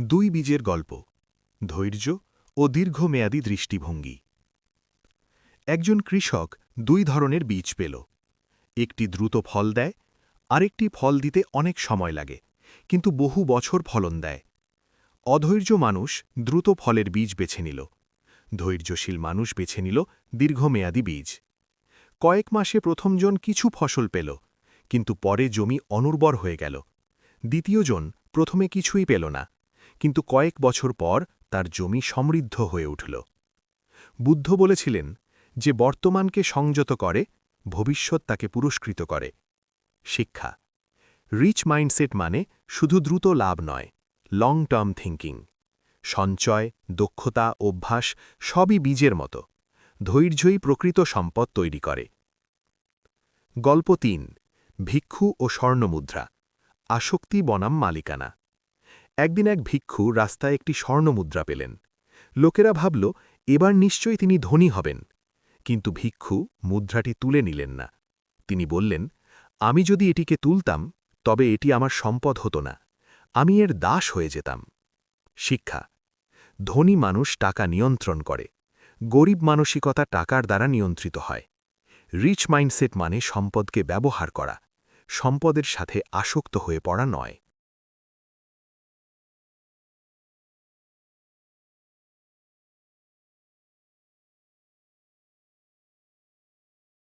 দুই বীজের গল্প, ধৈর্য ও দীর্ঘমেয়াদী দৃষ্টিভঙ্গি। একজন কৃষক দুই ধরনের বীজ পেল। একটি দ্রুত ফল দেয়, আরেকটি ফল দিতে অনেক সময় লাগে, কিন্তু বহু বছর ফলন দেয়। অধৈর্য মানুষ দ্রুত ফলের বীজ বেছে নিল। ধৈর্যশীল মানুষ বেছে নিল দীর্ঘমেয়াদী বীজ। কয়েক মাসে প্রথমজন কিছু ফসল পেল, কিন্তু পরে জমি অনুর্বর হয়ে গেল। দ্বিতীয়জন প্রথমে কিছুই পেল না। কিন্তু কয়েক বছর পর তার জমি সমৃদ্ধ হয়ে উঠল। বুদ্ধ বলেছিলেন যে বর্তমানকে সংযত করে, ভবিষ্যৎ তাকে পুরস্কৃত করে। শিক্ষা। রিচ মাইন্ডসেট মানে শুধু দ্রুত লাভ নয় লং টার্ম থিঙ্কিং সঞ্চয়, দক্ষতা, অভ্যাস সবই বীজের মতো, ধৈর্যই প্রকৃত সম্পদ তৈরি করে। গল্প তিন, ভিক্ষু ও স্বর্ণমুদ্রা। আসক্তি বনাম মালিকানা। একদিন এক ভিক্ষু রাস্তায় একটি স্বর্ণমুদ্রা পেলেন। লোকেরা ভাবল, এবার নিশ্চয়ই তিনি ধনী হবেন। কিন্তু ভিক্ষু মুদ্রাটি তুলে নিলেন না। তিনি বললেন, আমি যদি এটিকে তুলতাম, তবে এটি আমার সম্পদ হতো না। আমি এর দাস হয়ে যেতাম। শিক্ষা, ধনী মানুষ টাকা নিয়ন্ত্রণ করে। গরিব মানসিকতা টাকার দ্বারা নিয়ন্ত্রিত হয়। রিচ মাইন্ডসেট মানে সম্পদকে ব্যবহার করা। সম্পদের সাথে আসক্ত হয়ে পড়া নয়।